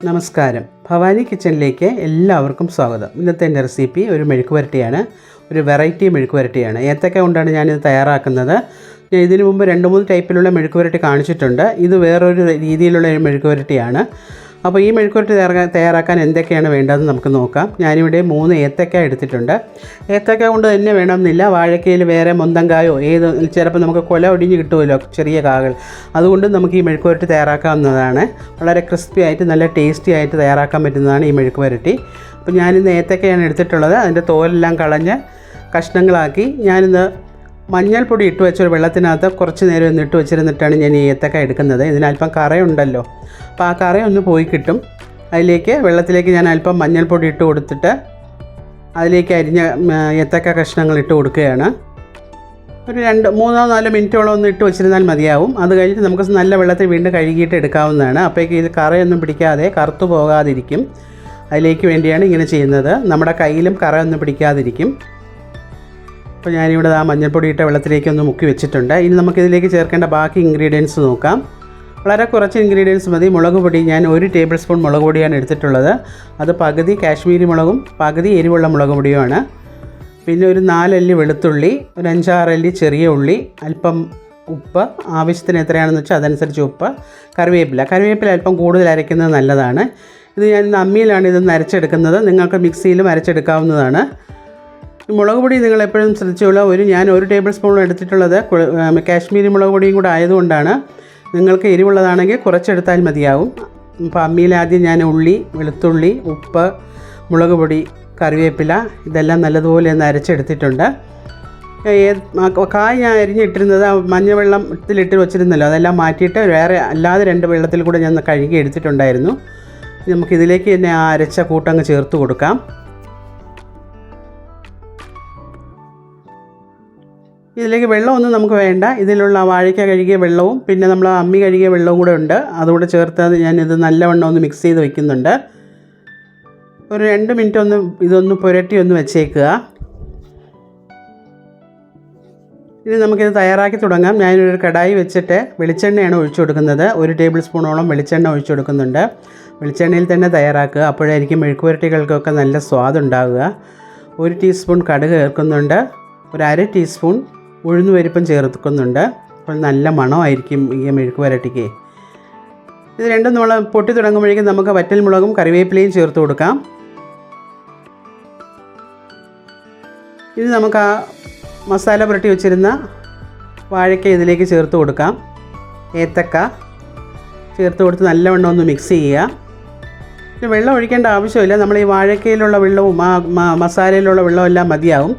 നമസ്കാരം. ഭവാനി കിച്ചണിലേക്ക് എല്ലാവർക്കും സ്വാഗതം. ഇന്നത്തെ എന്റെ റെസിപ്പി ഒരു മെഴുക്ക് പുരട്ടിയാണ് ഒരു വെറൈറ്റി മെഴുക്ക് പുരട്ടിയാണ് ഏത്തക്ക കൊണ്ടാണ് ഞാനിത് തയ്യാറാക്കുന്നത്. ഞാൻ ഇതിനു മുമ്പ് രണ്ട് മൂന്ന് ടൈപ്പിലുള്ള മെഴുക്ക് പുരട്ടി കാണിച്ചിട്ടുണ്ട്. ഇത് വേറൊരു രീതിയിലുള്ള ഒരു മെഴുക്ക് പുരട്ടിയാണ് അപ്പോൾ ഈ മെഴുക്കുരട്ടി തയ്യാറാക്കാൻ തയ്യാറാക്കാൻ എന്തൊക്കെയാണ് വേണ്ടതെന്ന് നമുക്ക് നോക്കാം. ഞാനിവിടെ മൂന്ന് ഏത്തക്ക എടുത്തിട്ടുണ്ട്. ഏത്തക്ക കൊണ്ട് തന്നെ വേണമെന്നില്ല. വാഴക്കയിൽ വേറെ മൊന്തങ്കായോ ഏത് ചിലപ്പോൾ നമുക്ക് കൊല ഒടിഞ്ഞ് കിട്ടുമല്ലോ ചെറിയ കാകൾ. അതുകൊണ്ട് നമുക്ക് ഈ മെഴുക്കുരട്ടി തയ്യാറാക്കാവുന്നതാണ്. വളരെ ക്രിസ്പി ആയിട്ട് നല്ല ടേസ്റ്റി ആയിട്ട് തയ്യാറാക്കാൻ പറ്റുന്നതാണ് ഈ മെഴുക്കുരട്ടി അപ്പോൾ ഞാനിന്ന് ഏത്തക്കയാണ് എടുത്തിട്ടുള്ളത്. അതിന്റെ തോലെല്ലാം കളഞ്ഞ് കഷ്ണങ്ങളാക്കി ഞാനിന്ന് മഞ്ഞൾപ്പൊടി ഇട്ട് വെച്ച ഒരു വെള്ളത്തിനകത്ത് കുറച്ച് നേരം ഒന്ന് ഇട്ട് വെച്ചിരുന്നിട്ടാണ് ഞാൻ ഈ ഏത്തക്ക എടുക്കുന്നത്. ഇതിനല്പം കറയുണ്ടല്ലോ. അപ്പോൾ ആ കറ ഒന്ന് പോയി കിട്ടും. അതിലേക്ക് വെള്ളത്തിലേക്ക് ഞാൻ അല്പം മഞ്ഞൾപ്പൊടി ഇട്ട് കൊടുത്തിട്ട് അതിലേക്ക് അരിഞ്ഞ ഏത്തക്ക കഷ്ണങ്ങൾ ഇട്ട് കൊടുക്കുകയാണ്. ഒരു രണ്ട് മൂന്നോ നാലോ മിനിറ്റോളം ഒന്ന് ഇട്ട് വെച്ചിരുന്നാൽ മതിയാവും. അത് കഴിഞ്ഞിട്ട് നമുക്ക് നല്ല വെള്ളത്തിൽ വീണ്ടും കഴുകിയിട്ട് എടുക്കാവുന്നതാണ്. അപ്പോഴേക്ക് ഇത് കറയൊന്നും പിടിക്കാതെ കറുത്തു പോകാതിരിക്കും. അതിലേക്ക് വേണ്ടിയാണ് ഇങ്ങനെ ചെയ്യുന്നത്. നമ്മുടെ കയ്യിലും കറയൊന്നും പിടിക്കാതിരിക്കും. അപ്പോൾ ഞാനിവിടെ ആ മഞ്ഞൾപ്പൊടി ഇട്ട വെള്ളത്തിലേക്ക് ഒന്ന് മുക്കി വെച്ചിട്ടുണ്ട്. ഇനി നമുക്കിതിലേക്ക് ചേർക്കേണ്ട ബാക്കി ഇൻഗ്രീഡിയൻസ് നോക്കാം. വളരെ കുറച്ച് ഇൻഗ്രീഡിയൻസ് മതി. മുളക് പൊടി ഞാൻ ഒരു ടേബിൾ സ്പൂൺ മുളക് പൊടിയാണ് എടുത്തിട്ടുള്ളത്. അത് പകുതി കാശ്മീരി മുളകും പകുതി എരിവുള്ള മുളക് പൊടിയുമാണ്. പിന്നെ ഒരു നാലല്ലി വെളുത്തുള്ളി ഒരു അഞ്ചാറല്ലി ചെറിയ ഉള്ളി അല്പം ഉപ്പ്. ആവശ്യത്തിന് എത്രയാണെന്ന് വെച്ചാൽ അതനുസരിച്ച് ഉപ്പ്. കറിവേപ്പില. കറിവേപ്പില അല്പം കൂടുതൽ അരയ്ക്കുന്നത് നല്ലതാണ്. ഇത് ഞാൻ അമ്മിയിലാണ് ഇത് അരച്ചെടുക്കുന്നത്. നിങ്ങൾക്ക് മിക്സിയിലും അരച്ചെടുക്കാവുന്നതാണ്. മുളക് പൊടി നിങ്ങൾ എപ്പോഴും ശ്രദ്ധിച്ചോളൂ. ഒരു ഞാൻ ഒരു ടേബിൾ സ്പൂൺ എടുത്തിട്ടുള്ളത് കാശ്മീരി മുളക് പൊടിയും കൂടെ ആയതുകൊണ്ടാണ്. നിങ്ങൾക്ക് എരിവുള്ളതാണെങ്കിൽ കുറച്ചെടുത്താൽ മതിയാവും. അപ്പോൾ അമ്മിയിൽ ആദ്യം ഞാൻ ഉള്ളി വെളുത്തുള്ളി ഉപ്പ് മുളക് പൊടി കറിവേപ്പില ഇതെല്ലാം നല്ലതുപോലെ ഒന്ന് അരച്ചെടുത്തിട്ടുണ്ട്. കായ് ഞാൻ അരിഞ്ഞിട്ടിരുന്നത് ആ മഞ്ഞവെള്ളത്തിലിട്ട് വെച്ചിരുന്നല്ലോ. അതെല്ലാം മാറ്റിയിട്ട് വേറെ അല്ലാതെ രണ്ട് വെള്ളത്തിൽ കൂടെ ഞാൻ കഴുകി എടുത്തിട്ടുണ്ടായിരുന്നു. നമുക്കിതിലേക്ക് തന്നെ ആ അരച്ച കൂട്ടങ്ങ് ചേർത്ത് കൊടുക്കാം. ഇതിലേക്ക് വെള്ളമൊന്നും നമുക്ക് വേണ്ട. ഇതിലുള്ള വാഴയ്ക്ക കഴുകിയ വെള്ളവും പിന്നെ നമ്മൾ അമ്മി കഴുകിയ വെള്ളവും കൂടെ ഉണ്ട്. അതുകൂടെ ചേർത്ത് ഞാനിത് നല്ലവണ്ണം ഒന്ന് മിക്സ് ചെയ്ത് വെക്കുന്നുണ്ട്. ഒരു രണ്ട് മിനിറ്റ് ഒന്ന് ഇതൊന്ന് പുരട്ടി ഒന്ന് വെച്ചേക്കുക. ഇനി നമുക്കിത് തയ്യാറാക്കി തുടങ്ങാം. ഞാനൊരു കടായി വെച്ചിട്ട് വെളിച്ചെണ്ണയാണ് ഒഴിച്ചു കൊടുക്കുന്നത്. ഒരു ടേബിൾ സ്പൂണോളം വെളിച്ചെണ്ണ ഒഴിച്ചു കൊടുക്കുന്നുണ്ട്. വെളിച്ചെണ്ണയിൽ തന്നെ തയ്യാറാക്കുക. അപ്പോഴായിരിക്കും മെഴുക്കുപുരട്ടികൾക്കൊക്കെ നല്ല സ്വാദുണ്ടാവുക. ഒരു ടീസ്പൂൺ കടുക് ചേർക്കുന്നുണ്ട്. ഒരു അര ടീസ്പൂൺ ഉഴുന്നുപരിപ്പും ചേർക്കുന്നുണ്ട്. അപ്പോൾ നല്ല മണമായിരിക്കും ഈ മെഴുക്ക് വരട്ടിക്ക്. ഇത് രണ്ടും നമ്മൾ പൊട്ടി തുടങ്ങുമ്പോഴേക്കും നമുക്ക് വറ്റൽമുളകും കറിവേപ്പിലയും ചേർത്ത് കൊടുക്കാം. ഇത് നമുക്ക് ആ മസാല പുരട്ടി വെച്ചിരുന്ന വാഴയ്ക്ക ഇതിലേക്ക് ചേർത്ത് കൊടുക്കാം. ഏത്തക്ക ചേർത്ത് കൊടുത്ത് നല്ലവണ്ണം ഒന്ന് മിക്സ് ചെയ്യുക. വെള്ളം ഒഴിക്കേണ്ട ആവശ്യമില്ല. നമ്മൾ ഈ വാഴക്കയിലുള്ള വെള്ളവും ആ മസാലയിലുള്ള വെള്ളവും എല്ലാം മതിയാവും.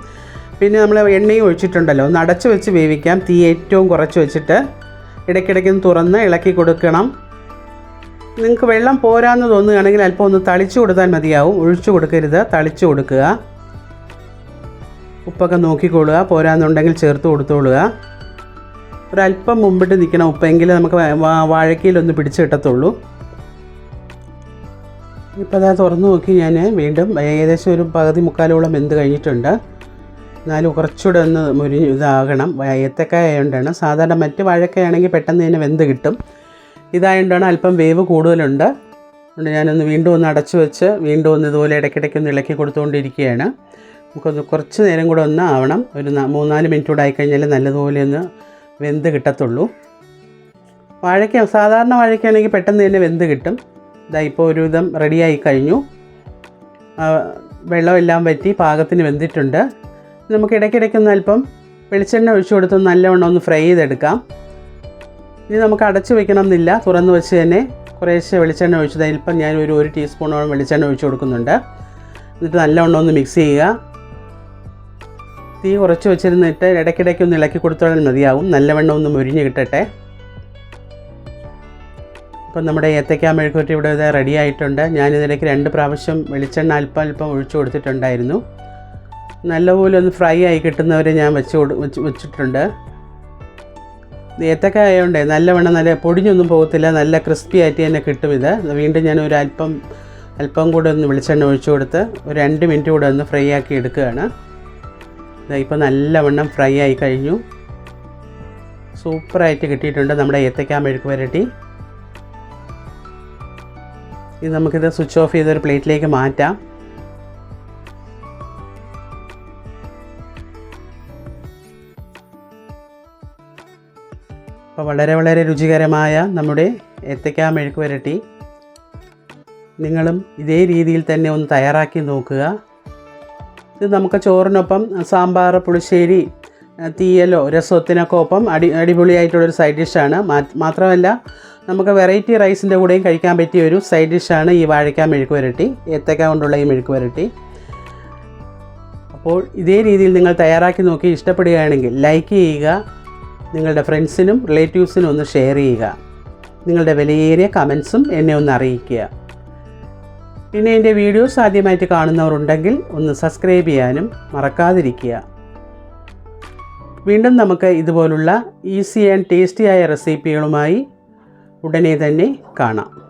പിന്നെ നമ്മൾ എണ്ണയും ഒഴിച്ചിട്ടുണ്ടല്ലോ. ഒന്ന് അടച്ച് വെച്ച് വേവിക്കാം. തീ ഏറ്റവും കുറച്ച് വെച്ചിട്ട് ഇടയ്ക്കിടയ്ക്ക് തുറന്ന് ഇളക്കി കൊടുക്കണം. നിങ്ങൾക്ക് വെള്ളം പോരാന്ന് തോന്നുകയാണെങ്കിൽ അല്പം ഒന്ന് തളിച്ചു കൊടുത്താൽ മതിയാവും. ഒഴിച്ചു കൊടുക്കരുത്. തളിച്ചു കൊടുക്കുക. ഉപ്പൊക്കെ നോക്കിക്കൊള്ളുക. പോരാന്നുണ്ടെങ്കിൽ ചേർത്ത് കൊടുത്തോളുക. ഒരല്പം മുമ്പിട്ട് നിൽക്കണം ഉപ്പെങ്കിൽ നമുക്ക് വാഴക്കയിലൊന്ന് പിടിച്ച് കിട്ടത്തുള്ളൂ. ഇപ്പോൾ അതാ തുറന്നു നോക്കി ഞാൻ വീണ്ടും ഏകദേശം ഒരു പകുതി മുക്കാലോളം വെന്ത് കഴിഞ്ഞിട്ടുണ്ട്. എന്നാലും കുറച്ചുകൂടെ ഒന്ന് മുരി ഇതാകണം. ഏത്തക്കായ ആയതുകൊണ്ടാണ് സാധാരണ മറ്റ് വാഴക്കയാണെങ്കിൽ പെട്ടെന്ന് തന്നെ വെന്ത് കിട്ടും. ഇതായതുകൊണ്ടാണ് അല്പം വേവ് കൂടുതലുണ്ട്. അതുകൊണ്ട് ഞാനൊന്ന് വീണ്ടും ഒന്ന് അടച്ചു വെച്ച് വീണ്ടും ഒന്ന് ഇതുപോലെ ഇടയ്ക്കിടയ്ക്ക് ഒന്ന് ഇളക്കി കൊടുത്തുകൊണ്ടിരിക്കുകയാണ്. നമുക്കൊന്ന് കുറച്ച് നേരം കൂടെ ഒന്ന് ആവണം. ഒരു മൂന്നാൽ മിനിറ്റ് കൂടെ ആയിക്കഴിഞ്ഞാൽ നല്ലതുപോലെ ഒന്ന് വെന്ത് കിട്ടത്തുള്ളൂ. വാഴയ്ക്ക സാധാരണ വാഴയ്ക്കാണെങ്കിൽ പെട്ടെന്ന് തന്നെ വെന്ത് കിട്ടും. ഇതാ ഇപ്പോൾ ഒരുവിധം റെഡിയായി കഴിഞ്ഞു. വെള്ളമെല്ലാം വറ്റി പാകത്തിന് വെന്തിട്ടുണ്ട്. നമുക്ക് ഇടയ്ക്കിടയ്ക്കൊന്ന് അല്പം വെളിച്ചെണ്ണ ഒഴിച്ചു കൊടുത്ത് നല്ലവണ്ണം ഒന്ന് ഫ്രൈ ചെയ്തെടുക്കാം. ഇനി നമുക്ക് അടച്ചു വയ്ക്കണം എന്നില്ല തുറന്ന് വെച്ച് തന്നെ കുറേശ്ശെ വെളിച്ചെണ്ണ ഒഴിച്ചത് ഇപ്പം ഞാൻ ഒരു ഒരു ടീസ്പൂണോളം വെളിച്ചെണ്ണ ഒഴിച്ചു കൊടുക്കുന്നുണ്ട്. എന്നിട്ട് നല്ലവണ്ണം ഒന്ന് മിക്സ് ചെയ്യുക. തീ കുറച്ച് വെച്ചിരുന്നിട്ട് ഇടയ്ക്കിടയ്ക്ക് ഒന്ന് ഇളക്കി കൊടുത്താൽ മതിയാവും. നല്ലവണ്ണം ഒന്ന് മുരിഞ്ഞ് കിട്ടട്ടെ. ഇപ്പം നമ്മുടെ ഏത്തയ്ക്ക മെഴുക്കുറ്റി ഇവിടെ റെഡി ആയിട്ടുണ്ട്. ഞാനിതിലേക്ക് രണ്ട് പ്രാവശ്യം വെളിച്ചെണ്ണ അല്പം അല്പം ഒഴിച്ചു കൊടുത്തിട്ടുണ്ടായിരുന്നു. നല്ലപോലെ ഒന്ന് ഫ്രൈ ആയി കിട്ടുന്നവരെ ഞാൻ വെച്ച് വെച്ച് വെച്ചിട്ടുണ്ട്. ഏത്തക്ക ആയതുകൊണ്ട് നല്ലവണ്ണം നല്ല പൊടിഞ്ഞൊന്നും പോകത്തില്ല നല്ല ക്രിസ്പി ആയിട്ട് തന്നെ കിട്ടും ഇത്. വീണ്ടും ഞാൻ ഒരു അല്പം അല്പം കൂടെ ഒന്ന് വെളിച്ചെണ്ണ ഒഴിച്ചു കൊടുത്ത് ഒരു രണ്ട് മിനിറ്റ് കൂടെ ഒന്ന് ഫ്രൈ ആക്കി എടുക്കുകയാണ്. ഇപ്പോൾ നല്ലവണ്ണം ഫ്രൈ ആയി കഴിഞ്ഞു. സൂപ്പറായിട്ട് കിട്ടിയിട്ടുണ്ട് നമ്മുടെ ഏത്തക്ക മെഴുക്ക് വരട്ടി. ഇത് നമുക്കിത് സ്വിച്ച് ഓഫ് ചെയ്തൊരു പ്ലേറ്റിലേക്ക് മാറ്റാം. അപ്പോൾ വളരെ വളരെ രുചികരമായ നമ്മുടെ ഏത്തയ്ക്ക മെഴുക്ക് വരട്ടി. നിങ്ങളും ഇതേ രീതിയിൽ തന്നെ ഒന്ന് തയ്യാറാക്കി നോക്കുക. ഇത് നമുക്ക് ചോറിനൊപ്പം സാമ്പാർ പുളിശ്ശേരി തീയലോ രസത്തിനൊക്കെ ഒപ്പം അടി അടിപൊളിയായിട്ടുള്ളൊരു സൈഡ് ഡിഷാണ് മാത്രമല്ല നമുക്ക് വെറൈറ്റി റൈസിന്റെ കൂടെയും കഴിക്കാൻ പറ്റിയ ഒരു സൈഡ് ഡിഷാണ് ഈ വാഴയ്ക്ക മെഴുക്ക് വരട്ടി ഏത്തക്ക കൊണ്ടുള്ള ഈ മെഴുക്ക് വരട്ടി. അപ്പോൾ ഇതേ രീതിയിൽ നിങ്ങൾ തയ്യാറാക്കി നോക്കി ഇഷ്ടപ്പെടുകയാണെങ്കിൽ ലൈക്ക് ചെയ്യുക നിങ്ങളുടെ ഫ്രണ്ട്സിനും റിലേറ്റീവ്സിനും ഒന്ന് ഷെയർ ചെയ്യുക. നിങ്ങളുടെ വിലയേറിയ കമൻസും എന്നെ ഒന്ന് അറിയിക്കുക. പിന്നെ എന്റെ വീഡിയോസ് ആദ്യമായിട്ട് കാണുന്നവരുണ്ടെങ്കിൽ ഒന്ന് സബ്സ്ക്രൈബ് ചെയ്യാനും മറക്കാതിരിക്കുക. വീണ്ടും നമുക്ക് ഇതുപോലുള്ള ഈസി ആൻഡ് ടേസ്റ്റി ആയ റെസിപ്പികളുമായി ഉടനെ തന്നെ കാണാം.